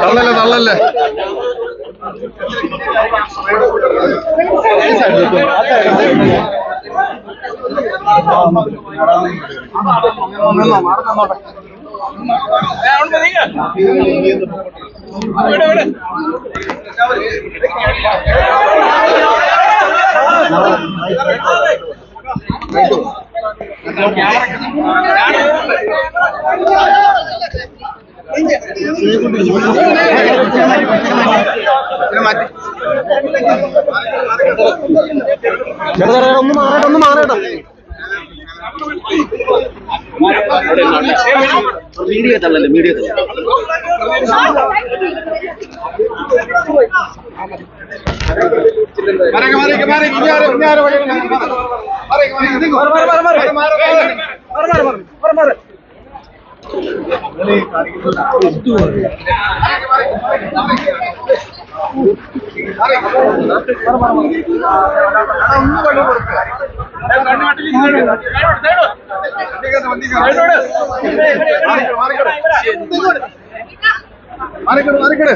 തള്ളല്ലേ തള്ളല്ലേ? ഒന്ന് മാറട്ടെ ഒന്ന് മാറട്ടെ മീഡിയ തള്ളല്ലേ മീഡിയ തള്ള മാറിക്ക് മാറിക്ക് മാറിക്ക് ഇനി ആരും ഇനി ആരും. മാറിക്ക് മാറിക്ക് ഇതിങ്ങ്. മാറി, മാറി, മാറി, മാറി. മാറിക്കട് മാറിക്കട്.